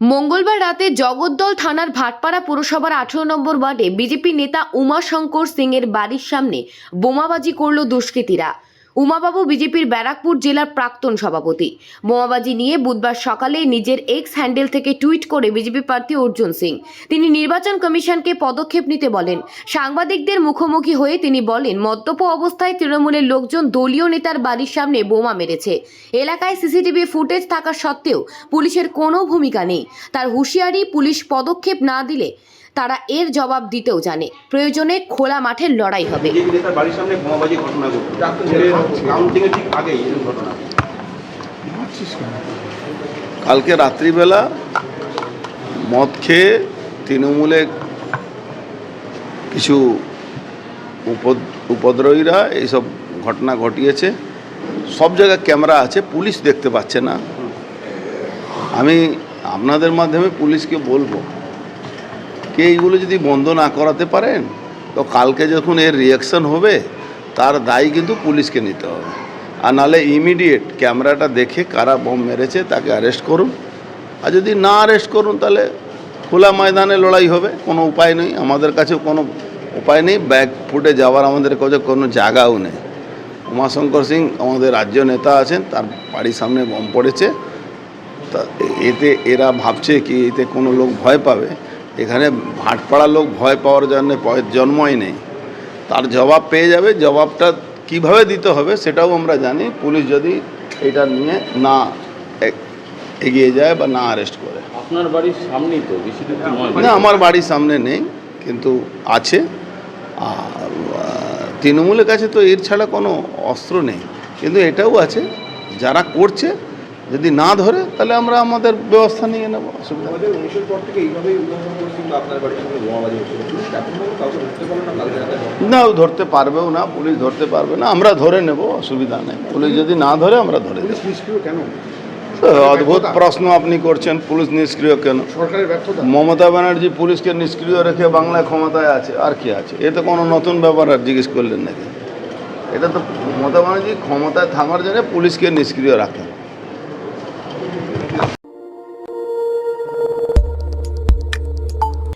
মঙ্গলবার রাতে জগদ্দল থানার ভাটপাড়া পুরসভার আঠেরো নম্বর ওয়ার্ডে বিজেপি নেতা উমাশঙ্কর সিং এর বাড়ির সামনে বোমাবাজি করল দুষ্কৃতীরা। উমাবাবু বিজেপির ব্যারাকপুর জেলার প্রাক্তন সভাপতি। বোমাবাজি নিয়ে বুধবার সকালে নিজের এক্স হ্যান্ডেল থেকে টুইট করে বিজেপি প্রার্থী অর্জুন সিং। তিনি নির্বাচন কমিশনকে পদক্ষেপ নিতে বলেন। সাংবাদিকদের মুখোমুখি হয়ে তিনি বলেন, মদ্যপ অবস্থায় তৃণমূলের লোকজন দলীয় নেতার বাড়ির সামনে বোমা মেরেছে। এলাকায় সিসিটিভি ফুটেজ থাকা সত্ত্বেও পুলিশের কোনো ভূমিকা নেই। তার হুঁশিয়ারি পুলিশ পদক্ষেপ না দিলে তারা এর জবাব দিতেও জানে। প্রয়োজনে খোলা মাঠে লড়াই হবে। বাড়ির সামনে বোমাবাজি ঘটনা ঘটল। কাউন্টিং এর ঠিক আগেই ঘটনা। কালকে রাত্রিবেলা মদ খেয়ে তৃণমূলে কিছু উপদ- উপদ্রবীরা এইসব ঘটনা ঘটিয়েছে। সব জায়গায় ক্যামেরা আছে পুলিশ দেখতে পাচ্ছে না। আমি আপনাদের মাধ্যমে পুলিশকে বলব। কে এইগুলো যদি বন্ধ না করাতে পারেন, তো কালকে যখন এর রিয়াকশন হবে, তার দায়ী কিন্তু পুলিশকে নিতে হবে। আর নাহলে ইমিডিয়েট ক্যামেরাটা দেখে কারা বোম মেরেছে তাকে অ্যারেস্ট করুন। আর যদি না অ্যারেস্ট করুন, তাহলে খোলা ময়দানে লড়াই হবে, কোনো উপায় নেই। আমাদের কাছে কোনো উপায় নেই। ব্যাগ ফুটে যাওয়ার আমাদের কাছে কোনো জায়গাও নেই। উমাশঙ্কর সিং আমাদের রাজ্য নেতা আছেন, তার বাড়ির সামনে বোম পড়েছে। তা এতে এরা ভাবছে কি এতে কোনো লোক ভয় পাবে? এখানে ভাটপাড়া লোক ভয় পাওয়ার জন্য জন্মই নেই। তার জবাব পেয়ে যাবে জবাবটা কীভাবে দিতে হবে সেটাও আমরা জানি। পুলিশ যদি এটা নিয়ে না এগিয়ে যায় বা না অ্যারেস্ট করে। আপনার বাড়ির সামনেই তো বেশি না আমার বাড়ির সামনে নেই কিন্তু আছে। আর তৃণমূলের কাছে তো এর ছাড়া কোনো অস্ত্র নেই। কিন্তু এটাও আছে যারা করছে যদি না ধরে তাহলে আমরা আমাদের ব্যবস্থা নিয়ে নেব অসুবিধা না। ধরতে পারবেও না পুলিশ ধরতে পারবে না আমরা ধরে নেব অসুবিধা নেই। পুলিশ যদি না ধরে আমরা ধরে নিষ্ক্রিয় কেন? অদ্ভুত প্রশ্ন আপনি করছেন পুলিশ নিষ্ক্রিয় কেন? মমতা ব্যানার্জি পুলিশকে নিষ্ক্রিয় রেখে বাংলায় ক্ষমতায় আছে আর কি আছে? এ তো কোনো নতুন ব্যাপার আর জিজ্ঞেস করলেন নাকি? এটা তো মমতা ব্যানার্জি ক্ষমতায় থাকার জন্য পুলিশকে নিষ্ক্রিয় রাখেন।